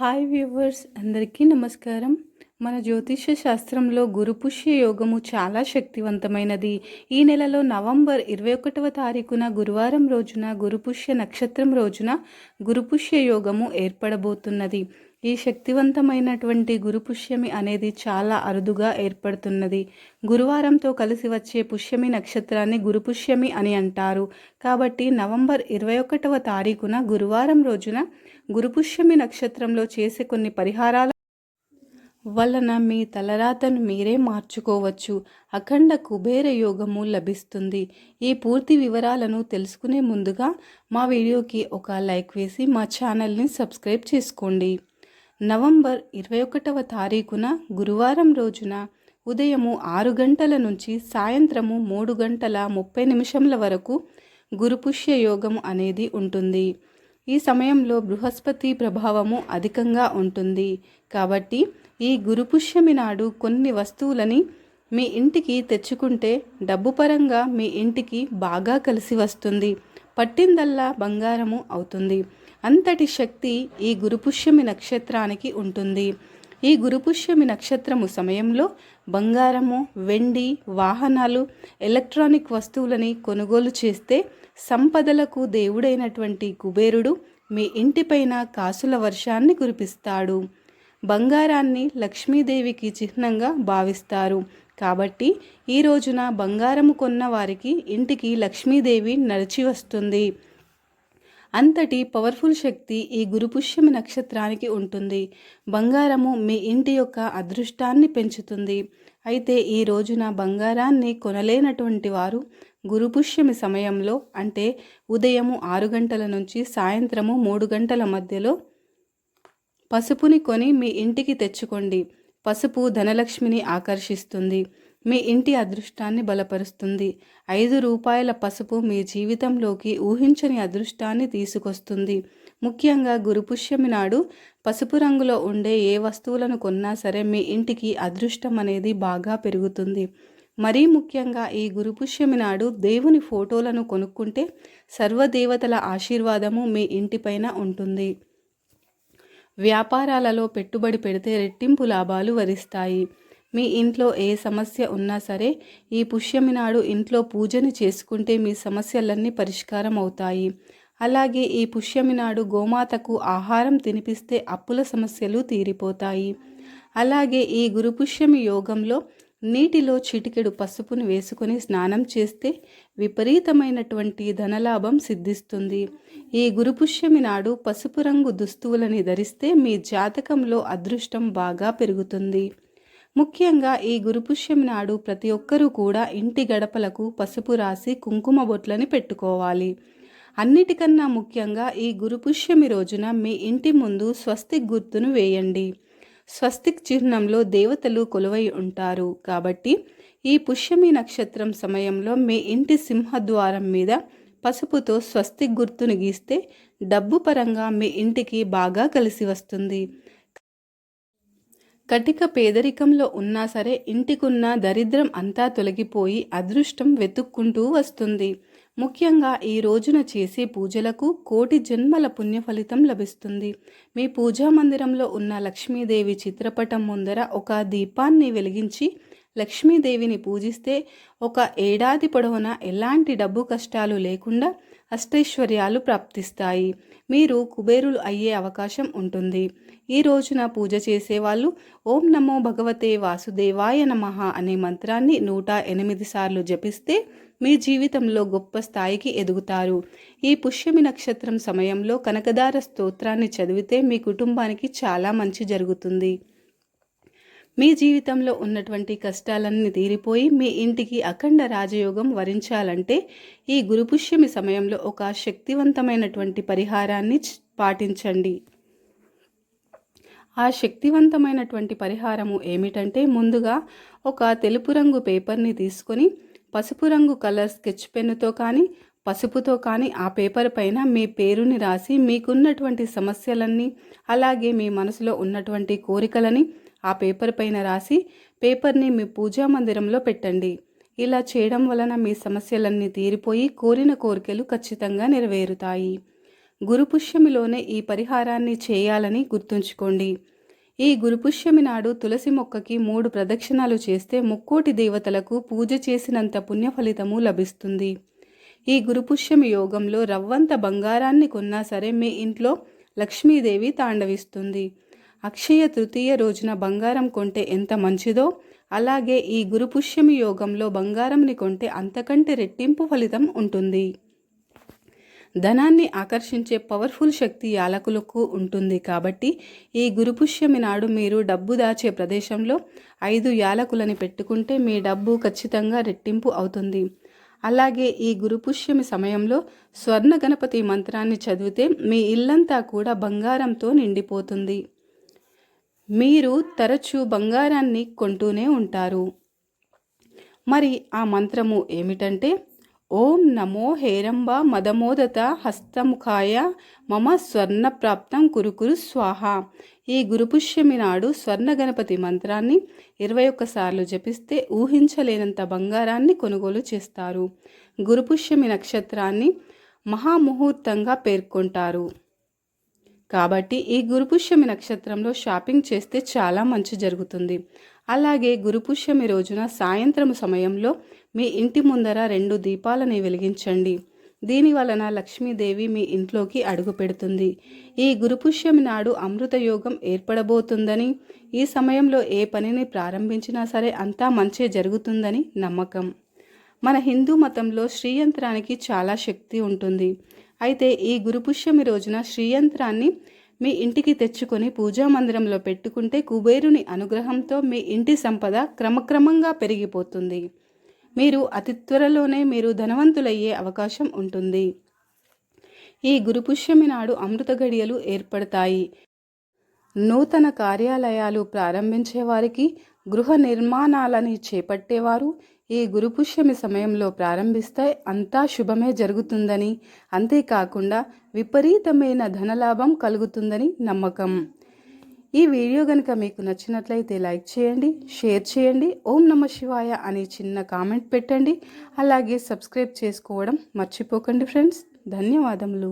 Hi viewers అందరికీ నమస్కారం. మన జ్యోతిష్య శాస్త్రంలో గురుపుష్య యోగము చాలా శక్తివంతమైనది. ఈ నెలలో నవంబర్ ఇరవై ఒకటవ తారీఖున గురువారం రోజున గురుపుష్య నక్షత్రం రోజున గురుపుష్య యోగము ఏర్పడబోతున్నది. ఈ శక్తివంతమైనటువంటి గురుపుష్యమి అనేది చాలా అరుదుగా ఏర్పడుతున్నది. గురువారంతో కలిసి వచ్చే పుష్యమి నక్షత్రాన్ని గురుపుష్యమి అని అంటారు. కాబట్టి నవంబర్ ఇరవై ఒకటవ తారీఖున గురువారం రోజున గురుపుష్యమి నక్షత్రంలో చేసే కొన్ని పరిహారాల వలన మీ తలరాతను మీరే మార్చుకోవచ్చు. అఖండ కుబేర యోగము లభిస్తుంది. ఈ పూర్తి వివరాలను తెలుసుకునే ముందుగా మా వీడియోకి ఒక లైక్ వేసి మా ఛానల్ని సబ్స్క్రైబ్ చేసుకోండి. నవంబర్ ఇరవై ఒకటవ తారీఖున గురువారం రోజున ఉదయము ఆరు గంటల నుంచి సాయంత్రము మూడు గంటల ముప్పై నిమిషంల వరకు గురుపుష్య యోగం అనేది ఉంటుంది. ఈ సమయంలో బృహస్పతి ప్రభావము అధికంగా ఉంటుంది. కాబట్టి ఈ గురుపుష్యమి నాడు కొన్ని వస్తువులని మీ ఇంటికి తెచ్చుకుంటే డబ్బు పరంగా మీ ఇంటికి బాగా కలిసి వస్తుంది. పట్టిందల్లా బంగారము అవుతుంది. అంతటి శక్తి ఈ గురుపుష్యమి నక్షత్రానికి ఉంటుంది. ఈ గురుపుష్యమి నక్షత్రము సమయంలో బంగారము వెండి వాహనాలు ఎలక్ట్రానిక్ వస్తువులని కొనుగోలు చేస్తే సంపదలకు దేవుడైనటువంటి కుబేరుడు మీ ఇంటిపైన కాసుల వర్షాన్ని కురిపిస్తాడు. బంగారాన్ని లక్ష్మీదేవికి చిహ్నంగా భావిస్తారు. కాబట్టి ఈ రోజున బంగారము కొన్న వారికి ఇంటికి లక్ష్మీదేవి నడిచి వస్తుంది. అంతటి పవర్ఫుల్ శక్తి ఈ గురుపుష్యమి నక్షత్రానికి ఉంటుంది. బంగారము మీ ఇంటి యొక్క అదృష్టాన్ని పెంచుతుంది. అయితే ఈ రోజున బంగారాన్ని కొనలేనటువంటి వారు గురుపుష్యమి సమయంలో అంటే ఉదయము ఆరు గంటల నుంచి సాయంత్రము మూడు గంటల మధ్యలో పసుపుని కొని మీ ఇంటికి తెచ్చుకోండి. పసుపు ధనలక్ష్మిని ఆకర్షిస్తుంది. మీ ఇంటి అదృష్టాన్ని బలపరుస్తుంది. ఐదు రూపాయల పసుపు మీ జీవితంలోకి ఊహించని అదృష్టాన్ని తీసుకొస్తుంది. ముఖ్యంగా గురుపుష్యమి నాడు పసుపు రంగులో ఉండే ఏ వస్తువులను కొన్నా సరే మీ ఇంటికి అదృష్టం అనేది బాగా పెరుగుతుంది. మరీ ముఖ్యంగా ఈ గురుపుష్యమి నాడు దేవుని ఫోటోలను కొనుక్కుంటే సర్వదేవతల ఆశీర్వాదము మీ ఇంటిపైన ఉంటుంది. వ్యాపారాలలో పెట్టుబడి పెడితే రెట్టింపు లాభాలు వరిస్తాయి. మీ ఇంట్లో ఏ సమస్య ఉన్నా సరే ఈ పుష్యమి నాడు ఇంట్లో పూజని చేసుకుంటే మీ సమస్యలన్నీ పరిష్కారం అవుతాయి. అలాగే ఈ పుష్యమి నాడు గోమాతకు ఆహారం తినిపిస్తే అప్పుల సమస్యలు తీరిపోతాయి. అలాగే ఈ గురుపుష్యమి యోగంలో నీటిలో చిటికెడు పసుపును వేసుకొని స్నానం చేస్తే విపరీతమైనటువంటి ధనలాభం సిద్ధిస్తుంది. ఈ గురుపుష్యమి నాడు పసుపు రంగు దుస్తువులని ధరిస్తే మీ జాతకంలో అదృష్టం బాగా పెరుగుతుంది. ముఖ్యంగా ఈ గురుపుష్యం నాడు ప్రతి ఒక్కరూ కూడా ఇంటి గడపలకు పసుపు రాసి కుంకుమ బొట్లని పెట్టుకోవాలి. అన్నిటికన్నా ముఖ్యంగా ఈ గురుపుష్యమి రోజున మీ ఇంటి ముందు స్వస్తిక్ గుర్తును వేయండి. స్వస్తిక్ చిహ్నంలో దేవతలు కొలువై ఉంటారు. కాబట్టి ఈ పుష్యమి నక్షత్రం సమయంలో మీ ఇంటి సింహద్వారం మీద పసుపుతో స్వస్తిక్ గుర్తును గీస్తే డబ్బు పరంగా మీ ఇంటికి బాగా కలిసి వస్తుంది. కటిక పేదరికంలో ఉన్నా సరే ఇంటికున్న దరిద్రం అంతా తొలగిపోయి అదృష్టం వెతుక్కుంటూ వస్తుంది. ముఖ్యంగా ఈ రోజున చేసే పూజలకు కోటి జన్మల పుణ్య ఫలితం లభిస్తుంది. మీ పూజా మందిరంలో ఉన్న లక్ష్మీదేవి చిత్రపటం ముందర ఒక దీపాన్ని వెలిగించి లక్ష్మీదేవిని పూజిస్తే ఒక ఏడాది పొడవునా ఎలాంటి డబ్బు కష్టాలు లేకుండా అష్టైశ్వర్యాలు ప్రాప్తిస్తాయి. మీరు కుబేరులు అయ్యే అవకాశం ఉంటుంది. ఈ రోజున పూజ చేసేవాళ్ళు ఓం నమో భగవతే వాసుదేవాయ నమ అనే మంత్రాన్ని నూట ఎనిమిది సార్లు జపిస్తే మీ జీవితంలో గొప్ప స్థాయికి ఎదుగుతారు. ఈ పుష్యమి నక్షత్రం సమయంలో కనకదార స్తోత్రాన్ని చదివితే మీ కుటుంబానికి చాలా మంచి జరుగుతుంది. మీ జీవితంలో ఉన్నటువంటి కష్టాలన్నీ తీరిపోయి మీ ఇంటికి అఖండ రాజయోగం వరించాలంటే ఈ గురుపుష్యమి సమయంలో ఒక శక్తివంతమైనటువంటి పరిహారాన్ని పాటించండి. ఆ శక్తివంతమైనటువంటి పరిహారము ఏమిటంటే ముందుగా ఒక తెలుపు రంగు పేపర్ని తీసుకొని పసుపు రంగు కలర్ స్కెచ్ పెన్నుతో కానీ పసుపుతో కానీ ఆ పేపర్ పైన మీ పేరుని రాసి మీకున్నటువంటి సమస్యలన్నీ అలాగే మీ మనసులో ఉన్నటువంటి కోరికలని ఆ పేపర్ పైన రాసి పేపర్ని మీ పూజా మందిరంలో పెట్టండి. ఇలా చేయడం వలన మీ సమస్యలన్నీ తీరిపోయి కోరిన కోరికలు ఖచ్చితంగా నెరవేరుతాయి. గురుపుష్యమిలోనే ఈ పరిహారాన్ని చేయాలని గుర్తుంచుకోండి. ఈ గురుపుష్యమి నాడు తులసి మొక్కకి మూడు ప్రదక్షిణాలు చేస్తే ముక్కోటి దేవతలకు పూజ చేసినంత పుణ్య ఫలితము లభిస్తుంది. ఈ గురుపుష్యమి యోగంలో రవ్వంత బంగారాన్ని కొన్నా సరే మీ ఇంట్లో లక్ష్మీదేవి తాండవిస్తుంది. అక్షయ తృతీయ రోజున బంగారం కొంటే ఎంత మంచిదో అలాగే ఈ గురుపుష్యమి యోగంలో బంగారంని కొంటే అంతకంటే రెట్టింపు ఫలితం ఉంటుంది. ధనాన్ని ఆకర్షించే పవర్ఫుల్ శక్తి యాలకులకు ఉంటుంది కాబట్టి ఈ గురుపుష్యమి నాడు మీరు డబ్బు దాచే ప్రదేశంలో ఐదు యాలకులని పెట్టుకుంటే మీ డబ్బు ఖచ్చితంగా రెట్టింపు అవుతుంది. అలాగే ఈ గురుపుష్యమి సమయంలో స్వర్ణ గణపతి మంత్రాన్ని చదివితే మీ ఇల్లంతా కూడా బంగారంతో నిండిపోతుంది. మీరు తరచూ బంగారాన్ని కొంటూనే ఉంటారు. మరి ఆ మంత్రము ఏమిటంటే ఓం నమో హేరంబ మదమోదత హస్తముఖాయ మమ స్వర్ణ ప్రాప్తం కురుకురు స్వాహ. ఈ గురుపుష్యమి నాడు స్వర్ణ గణపతి మంత్రాన్ని ఇరవై ఒక్కసార్లు జపిస్తే ఊహించలేనంత బంగారాన్ని కొనుగోలు చేస్తారు. గురుపుష్యమి నక్షత్రాన్ని మహాముహూర్తంగా పేర్కొంటారు. కాబట్టి ఈ గురుపుష్యమి నక్షత్రంలో షాపింగ్ చేస్తే చాలా మంచి జరుగుతుంది. అలాగే గురుపుష్యమి రోజున సాయంత్రం సమయంలో మీ ఇంటి ముందర రెండు దీపాలని వెలిగించండి. దీని వలన లక్ష్మీదేవి మీ ఇంట్లోకి అడుగు పెడుతుంది. ఈ గురుపుష్యమి నాడు అమృత యోగం ఏర్పడబోతుందని ఈ సమయంలో ఏ పనిని ప్రారంభించినా సరే అంతా మంచి జరుగుతుందని నమ్మకం. మన హిందూ మతంలో శ్రీయంత్రానికి చాలా శక్తి ఉంటుంది. అయితే ఈ గురుపుష్యమి రోజున శ్రీయంత్రాన్ని మీ ఇంటికి తెచ్చుకొని పూజా మందిరంలో పెట్టుకుంటే కుబేరుని అనుగ్రహంతో మీ ఇంటి సంపద క్రమక్రమంగా పెరిగిపోతుంది. మీరు అతి త్వరలోనే మీరు ధనవంతులయ్యే అవకాశం ఉంటుంది. ఈ గురుపుష్యమి నాడు అమృత గడియలు ఏర్పడతాయి. నూతన కార్యాలయాలు ప్రారంభించేవారికి గృహ నిర్మాణాలని చేపట్టేవారు ఈ గురుపుష్యమి సమయంలో ప్రారంభిస్తే అంతా శుభమే జరుగుతుందని అంతేకాకుండా విపరీతమైన ధనలాభం కలుగుతుందని నమ్మకం. ఈ వీడియో కనుక మీకు నచ్చినట్లయితే లైక్ చేయండి షేర్ చేయండి ఓం నమ శివాయ అని చిన్న కామెంట్ పెట్టండి అలాగే సబ్స్క్రైబ్ చేసుకోవడం మర్చిపోకండి ఫ్రెండ్స్. ధన్యవాదములు.